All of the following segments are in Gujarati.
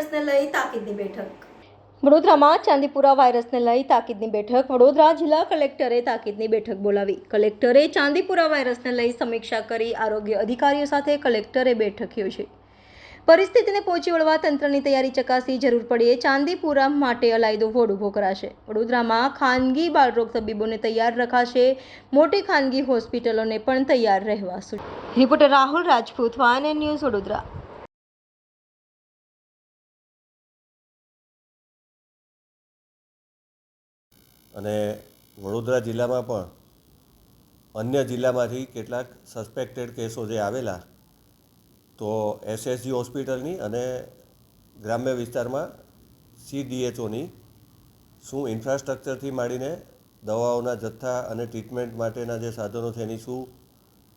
વાયરસને લઈ તાકીદની બેઠક. વડોદરામાં ચાંદીપુરા વાયરસને લઈ તાકીદની બેઠક. વડોદરા જિલ્લા કલેક્ટરે તાકીદની બેઠક બોલાવી. કલેક્ટરે ચાંદીપુરા વાયરસને લઈ સમીક્ષા કરી આરોગ્ય અધિકારીઓ સાથે કલેક્ટરે બેઠક યોજી. પરિસ્થિતિને પહોંચી વળવા તંત્રની તૈયારી ચકાસી જરૂર પડે ચાંદીપુરા માટે અલાયદો વોર્ડ ઊભો કરાશે. વડોદરામાં ખાનગી બાળરોગ તબીબોને તૈયાર રખાશે. મોટી ખાનગી હોસ્પિટલોને પણ તૈયાર રહેવા reporter Rahul Rajput one news Vadodara. અને વડોદરા જિલ્લામાં પણ અન્ય જિલ્લામાંથી કેટલાક સસ્પેક્ટેડ કેસો જે આવેલા, તો એસએસજી હોસ્પિટલની અને ગ્રામ્ય વિસ્તારમાં સીડીએચઓની શું ઇન્ફ્રાસ્ટ્રક્ચરથી માંડીને દવાઓના જથ્થા અને ટ્રીટમેન્ટ માટેના જે સાધનો છે, એની શું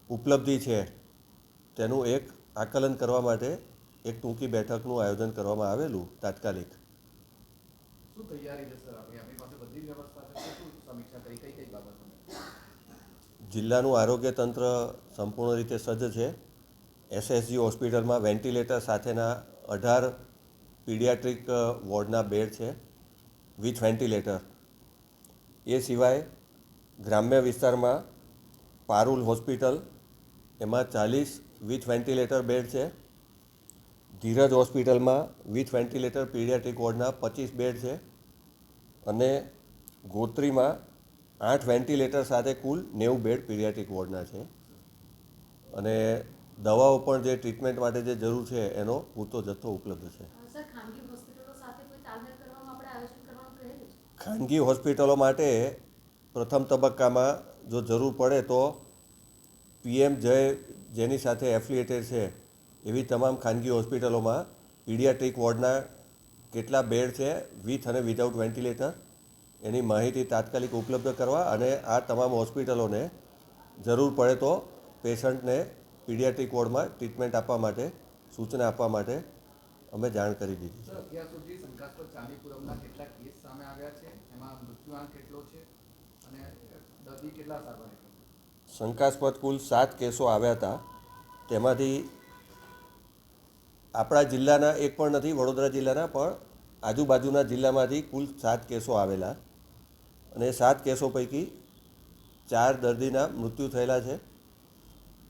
ઉપલબ્ધિ છે, તેનું એક આકલન કરવા માટે એક ટૂંકી બેઠકનું આયોજન કરવામાં આવેલું તાત્કાલિક. શું તૈયારી છે, સર આપણી આપણી પાસે બધી વ્યવસ્થા છે શું સમીક્ષા કરી કઈ કઈ બાબતોને જિલ્લાનું આરોગ્ય તંત્ર સંપૂર્ણ રીતે સજ્જ છે. એસએસજી હોસ્પિટલમાં વેન્ટિલેટર સાથેના અઢાર પીડિયાટ્રિક વોર્ડના બેડ છે વિથ વેન્ટિલેટર. એ સિવાય ગ્રામ્ય વિસ્તારમાં પારુલ હોસ્પિટલ, એમાં ચાલીસ વિથ વેન્ટિલેટર બેડ છે. ધીરજ હોસ્પિટલમાં વિથ વેન્ટિલેટર પીડિયાટ્રિક વોર્ડના પચીસ બેડ છે. અને ગોત્રીમાં આઠ વેન્ટિલેટર સાથે કુલ નેવું બેડ પીરિયાટિક વોર્ડના છે. અને દવાઓ પણ જે ટ્રીટમેન્ટ માટે જે જરૂર છે એનો પૂરતો જથ્થો ઉપલબ્ધ છે? ખાનગી હોસ્પિટલો માટે પ્રથમ તબક્કામાં જો જરૂર પડે તો પીએમ જય જેની સાથે એફિલિએટેડ છે એવી તમામ ખાનગી હોસ્પિટલોમાં પીડિયાટ્રિક વોર્ડના કેટલા બેડ છે વિથ અને વિધાઉટ વેન્ટિલેટર એની માહિતી તાત્કાલિક ઉપલબ્ધ કરવા અને આ તમામ હોસ્પિટલોને જરૂર પડે તો પેશન્ટને પીડિયાટ્રિક વોર્ડમાં ટ્રીટમેન્ટ આપવા માટે સૂચના આપવા માટે અમે જાણ કરી દીધી? શંકાસ્પદ કુલ સાત કેસો આવ્યા હતા. તેમાંથી આપણા જિલ્લાના એક પણ નથી વડોદરા જિલ્લાના પણ આજુબાજુના જિલ્લામાંથી કુલ સાત કેસો આવેલા. અને એ સાત કેસો પૈકી ચાર દર્દીના મૃત્યુ થયેલા છે.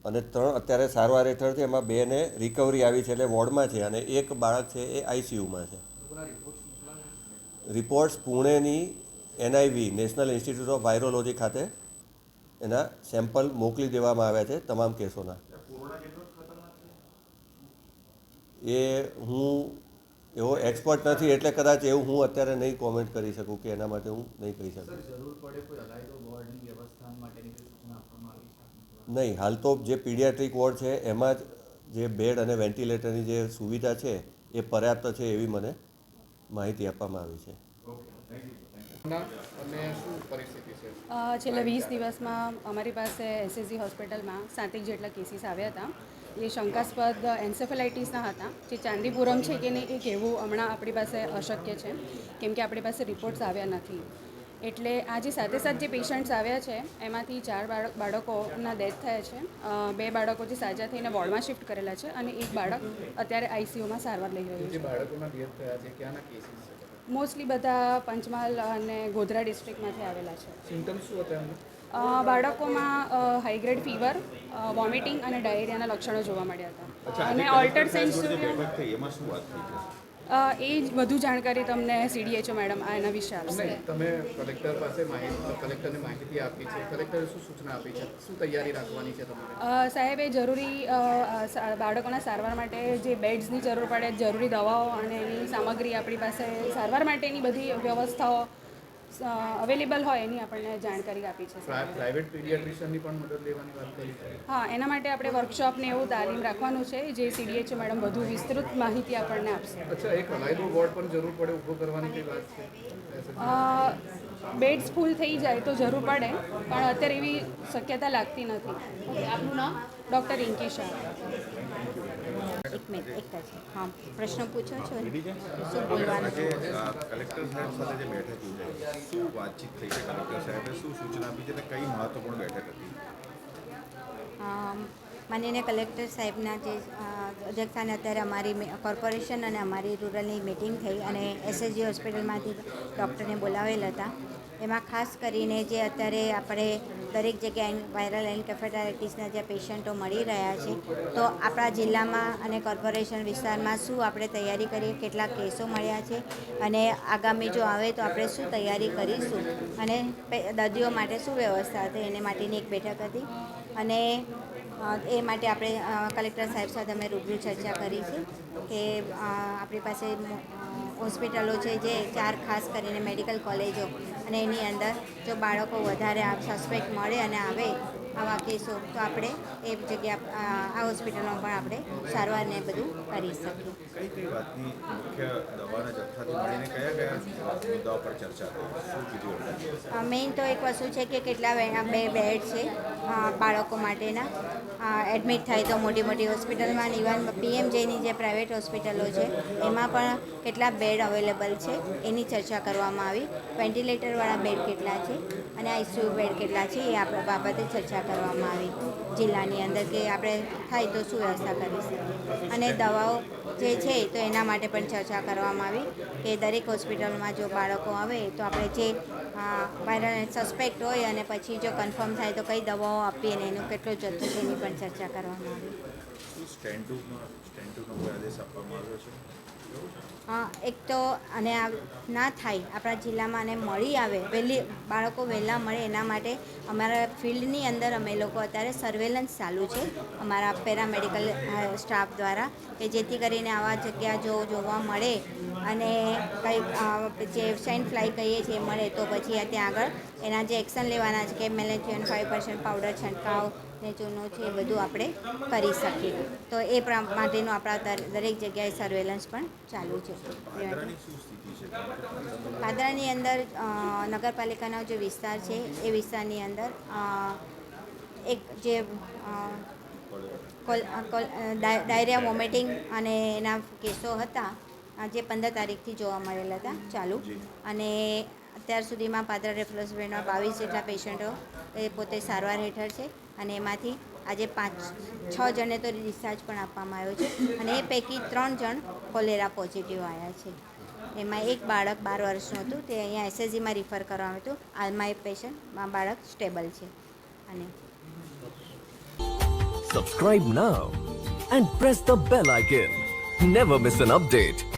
અને ત્રણ અત્યારે સારવાર હેઠળ છે એમાં બેને રિકવરી આવી છે એટલે વોર્ડમાં છે અને એક બાળક છે એ આઈસીયુમાં છે. Reports પુણેની NIV National Institute of Virology ખાતે એના સેમ્પલ મોકલી દેવામાં આવ્યા છે તમામ કેસોના. એ હું એવો એક્સપર્ટ નથી એટલે કદાચ એવું હું અત્યારે નહીં કોમેન્ટ કરી શકું કે એના માટે હું નહીં કહી શકું. નહીં હાલ તો જે પીડિયાટ્રિક વોર્ડ છે એમાં જ જે બેડ અને વેન્ટિલેટરની જે સુવિધા છે એ પર્યાપ્ત છે એવી મને માહિતી આપવામાં આવી છે. Okay thank you thank you અને શું પરિસ્થિતિ છે? અ, છેલ્લા વીસ દિવસમાં અમારી પાસે એસએસજી હોસ્પિટલમાં સાતેક જેટલા કેસીસ આવ્યા હતા. એ શંકાસ્પદ એન્સેફેલાઇટીસના હતા જે ચાંદીપુરમ છે કે નહીં એ કહેવું હમણાં આપણી પાસે અશક્ય છે, કેમ કે આપણી પાસે રિપોર્ટ્સ આવ્યા નથી. એટલે આ જે સાથે સાથ જે પેશન્ટ્સ આવ્યા છે, એમાંથી ચાર બાળક બાળકોના ડેથ થયા છે. બે બાળકો જે સાજા થઈને વોર્ડમાં શિફ્ટ કરેલા છે અને એક બાળક અત્યારે આઈસીયુમાં સારવાર લઈ રહ્યું છે? મોસ્ટલી બધા પંચમહાલ અને ગોધરા ડિસ્ટ્રિક્ટમાંથી આવેલા છે. સિમ્ટમ્સ શું હતા બાળકોમાં હાઈગ્રેડ ફીવર વોમિટિંગ અને ડાયરિયાના લક્ષણો જોવા મળ્યા હતા. અને ઓલ્ટર સેન્સુરિયમ એ જ વધુ જાણકારી તમને સીડીએચઓ મેડમ આ એના વિશે આપશે. તમે કલેક્ટર પાસે માહિતી કલેક્ટરને માહિતી આપી છે. કલેક્ટરે શું સૂચના આપી છે? શું તૈયારી રાખવાની છે તમારે? સાહેબ એ જરૂરી બાળકોના સારવાર માટે જે બેડ્સની જરૂર પડે જરૂરી દવાઓ અને એની સામગ્રી આપણી પાસે સારવાર માટેની બધી વ્યવસ્થાઓ અવેલેબલ હોય એની આપણને જાણકારી આપી છે. પ્રાઇવેટ પીડિયાટ્રિશિયનની પણ મદદ લેવાની વાત કરી છે. હા એના માટે આપણે વર્કશોપને એવું તાલીમ રાખવાનું છે જે સીડીએચ મેડમ વધુ વિસ્તૃત માહિતી આપણને આપશે. અચ્છા એક અલાયદો વોર્ડ પણ જરૂર પડે ઊભો કરવાની કઈ વાત છે? બેડ્સ ફૂલ થઈ જાય તો જરૂર પડે પણ અત્યારે એવી શક્યતા લાગતી નથી. આપનું નામ? ડૉક્ટર રિંકી શાહ. એક મિનિટ એક જ હા પ્રશ્ન પૂછો છો? શું બોલવાનું? કલેક્ટર સાહેબ સાથે જે બેઠક યોજાઈ શું વાતચીત થઈ છે કલેક્ટર સાહેબે? શું સૂચના આપી છે અને કઈ મહત્વપૂર્ણ બેઠક હતી? માનનીય કલેક્ટર સાહેબના જે અધ્યક્ષાને અત્યારે અમારી કોર્પોરેશન અને અમારી રૂરલની મિટિંગ થઈ અને એસએસજી હોસ્પિટલમાંથી ડૉક્ટરને બોલાવેલ હતા. એમાં ખાસ કરીને જે અત્યારે આપણે દરેક જગ્યાએ વાયરલ એન્કેફેટાઇટિસના જે પેશન્ટો મળી રહ્યા છે, તો આપણા જિલ્લામાં અને કોર્પોરેશન વિસ્તારમાં શું આપણે તૈયારી કરીએ, કેટલા કેસો મળ્યા છે અને આગામી જો આવે તો આપણે શું તૈયારી કરીશું અને દર્દીઓ માટે શું વ્યવસ્થા હતી એને માટેની એક બેઠક હતી. અને એ માટે આપણે કલેક્ટર સાહેબ સાથે અમે રૂબરૂ ચર્ચા કરી છે કે આપણી પાસે હોસ્પિટલો છે જે ચાર ખાસ કરીને મેડિકલ કોલેજો અને એની અંદર જો બાળકો વધારે સસ્પેક્ટ મળે અને આવે આવા કેસો તો આપણે એ જગ્યા આ હોસ્પિટલમાં પણ આપણે સારવારને બધું કરી શકીએ. કઈ કઈ વાતની મુખ્ય દવાના જથ્થાથી મળીને કયા કયા મુદ્દાઓ પર ચર્ચા થઈ? શું કીધું એમણે? મેઇન તો એક વસ્તુ છે કે કેટલા બે બેડ છે બાળકો માટેના. એડમિટ થાય તો મોટી મોટી હોસ્પિટલમાં ઇવન પીએમજેની જે પ્રાઇવેટ હોસ્પિટલો છે એમાં પણ કેટલા બેડ અવેલેબલ છે એની ચર્ચા કરવામાં આવી. વેન્ટિલેટરવાળા બેડ કેટલા છે અને આઈસીયુ બેડ કેટલા છે એ આપણે બાબતે ચર્ચા કરવામાં આવી જિલ્લાની અંદર કે આપણે થાય તો શું વ્યવસ્થા કરી શકીએ અને દવાઓ જે છે તો એના માટે પણ ચર્ચા કરવામાં આવી કે દરેક હોસ્પિટલમાં જો બાળકો આવે તો આપણે જે વાયરલ સસ્પેક્ટ હોય અને પછી જો કન્ફર્મ થાય તો કઈ દવાઓ આપીએ અને એનો કેટલો જથ્થો છે એની પણ ચર્ચા કરવામાં આવી. સ્ટેન્ડ ટુમાં સ્ટેન્ડ ટુનો આદેશ આપવામાં આવ્યો છે? એક તો અને આ ના થાય, આપણા જિલ્લામાં અને મળી આવે, વહેલી, બાળકો વહેલા મળે એના માટે અમારા ફિલ્ડની અંદર અમે લોકો અત્યારે સર્વેલન્સ ચાલુ છે, અમારા પેરામેડિકલ સ્ટાફ દ્વારા કે જેથી કરીને આવા જગ્યા જો જોવા મળે અને કંઈ જે સેન્ટ ફ્લાય કહીએ છીએ મળે તો પછી ત્યાં આગળ એના જે એક્શન લેવાના છે કે મેલેથિયન ફાઇવ પર્સન્ટ પાવડર છંટકાવ ને ચૂનો છે એ બધું આપણે કરી શકીએ. તો એ માટેનું આપણા દરેક જગ્યાએ સર્વેલન્સ પણ ચાલુ છે. પાદરાની અંદર નગરપાલિકાનો જે વિસ્તાર છે એ વિસ્તારની અંદર એક જે ડાયરિયા વોમિટિંગ અને એના કેસો હતા જે પંદર તારીખથી જોવા મળેલા હતા. ચાલુ. અને અત્યાર સુધીમાં પાદરા રેફરન્સમાં બાવીસ જેટલા પેશન્ટો એ પોતે સારવાર હેઠળ છે અને એમાંથી આજે પાંચ છ જણને તો ડિસ્ચાર્જ પણ આપવામાં આવ્યો છે અને એ પૈકી ત્રણ જણ કોલેરા પોઝિટિવ આવ્યા છે. એમાં એક બાળક બાર વર્ષનું હતું. તે અહીંયા એસએસજીમાં રિફર કરવામાં હતું. હાલમાં એ પેશન્ટમાં બાળક સ્ટેબલ છે. અને subscribe now and press the bell icon never miss an update.